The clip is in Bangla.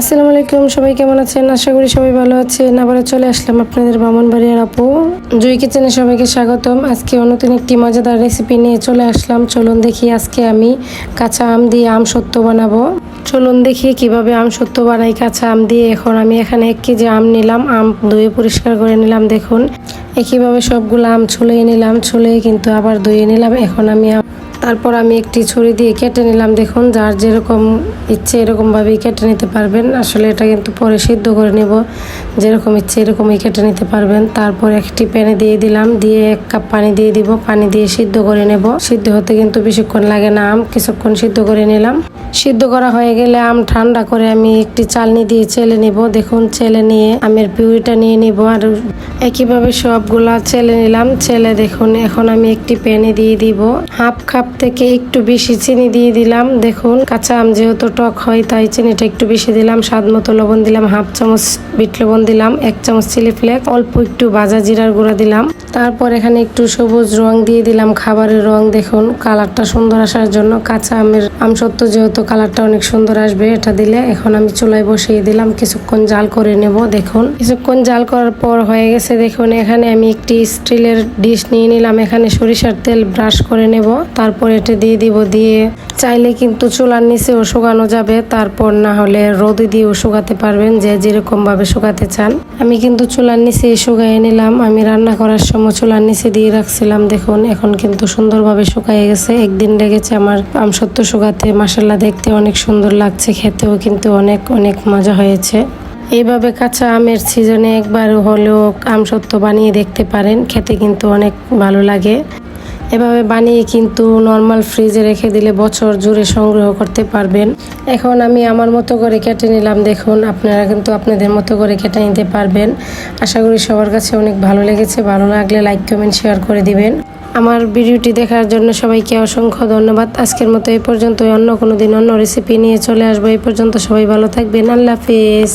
আসসালামু আলাইকুম, সবাই কেমন আছেন? আশা করি সবাই ভালো আছেন। আবার চলে আসলাম আপনাদের বামনবাড়িয়ার আপু। জুই কিচেনে সবাইকে স্বাগতম। আজকে নতুন একটি মজাদার রেসিপি নিয়ে চলে আসলাম। চলুন দেখি আজকে আমি কাঁচা আম দিয়ে আম সত্য বানাবো। চলুন দেখি কীভাবে আম সত্য বানাই কাঁচা আম দিয়ে। এখন আমি এখানে এক কেজি আম নিলাম। আম ধুয়ে পরিষ্কার করে নিলাম, দেখুন। একইভাবে সবগুলো আম ছুলিয়ে নিলাম। ছুলিয়ে কিন্তু আবার ধুয়ে নিলাম। এখন আম তারপর আমি একটি ছুরি দিয়ে কেটে নিলাম। দেখুন, যার যেরকম ইচ্ছে এরকমভাবেই কেটে নিতে পারবেন। আসলে এটা কিন্তু পরে সিদ্ধ করে নেব। যেরকম ইচ্ছে এরকমই কেটে নিতে পারবেন। তারপর একটি প্যানে দিয়ে দিলাম। দিয়ে এক কাপ পানি দিয়ে দিব। পানি দিয়ে সিদ্ধ করে নেব। সিদ্ধ হতে কিন্তু বেশিক্ষণ লাগে না আম। কিছুক্ষণ সিদ্ধ করে নিলাম। সিদ্ধ করা হয়ে গেলে আম ঠান্ডা করে আমি একটি চালনি দিয়ে চেলে নিব। দেখুন, চেলে নিয়ে আমের পিউরিটা নিয়ে নিব। আর একইভাবে সবগুলা চেলে নিলাম। চেলে দেখুন, এখন আমি একটি প্যানে দিয়ে দিব। হাফ কাপ থেকে একটু বেশি চিনি দিয়ে দিলাম। দেখুন, কাঁচা আম যেহেতু টক হয়, তাই চিনিটা একটু বেশি দিলাম। স্বাদ মতো লবণ দিলাম, হাফ চামচ বিট লবণ দিলাম, এক চামচ চিলি ফ্লেক্স, অল্প একটু ভাজা জিরার গুঁড়া দিলাম। তারপর এখানে একটু সবুজ রং দিয়ে দিলাম খাবারের রং। দেখুন, কালারটা সুন্দর আসার জন্য কাঁচা আমের আম সত্য যেহেতু কালারটা অনেক সুন্দর আসবে, এটা দিলে এখন আমি চুলায় বসিয়ে দিলাম, কিছুক্ষণ জাল করে নেব। দেখুন, কিছুক্ষণ জাল করার পর হয়ে গেছে। দেখুন, এখানে আমি একটি স্টিলের ডিশ নিয়ে নিলাম। এখানে সরিষার তেল ব্রাশ করে নেব। তারপর এটা দিয়ে দিব, দিয়ে চাইলে কিন্তু চুলার নিচেও শুকানো যাবে, তারপর না হলে রোদে দিয়েও শুকাতে পারবেন, যে যেরকম ভাবে শুকাতে চান। আমি কিন্তু চুলার নিচে শুকাইয়ে নিলাম, আমি রান্না করার সময় চুলার নিচে দিয়ে রাখছিলাম, দেখুন এখন কিন্তু সুন্দরভাবে শুকাইয়ে গেছে, একদিন লেগেছে আমার আমসত্ব শুকাতে মাসাল্লা দেখতে অনেক সুন্দর লাগছে, খেতেও কিন্তু অনেক অনেক মজা হয়েছে। এইভাবে কাঁচা আমের সিজনে একবার হলেও আম সত্য বানিয়ে দেখতে পারেন, খেতে কিন্তু অনেক ভালো লাগে। এভাবে বানিয়ে কিন্তু নর্মাল ফ্রিজে রেখে দিলে বছর জুড়ে সংগ্রহ করতে পারবেন। এখন আমি আমার মতো করে কেটে নিলাম, দেখুন, আপনারা কিন্তু আপনাদের মতো করে কেটে নিতে পারবেন। আশা করি সবার কাছে অনেক ভালো লেগেছে, ভালো লাগলে লাইক কমেন্ট শেয়ার করে দিবেন। আমার ভিডিওটি দেখার জন্য সবাইকে অসংখ্য ধন্যবাদ। আজকের মতো এই পর্যন্ত অন্য কোনো দিন অন্য রেসিপি নিয়ে চলে আসব। এই পর্যন্ত সবাই ভালো থাকবেন, আল্লাহ হাফিজ।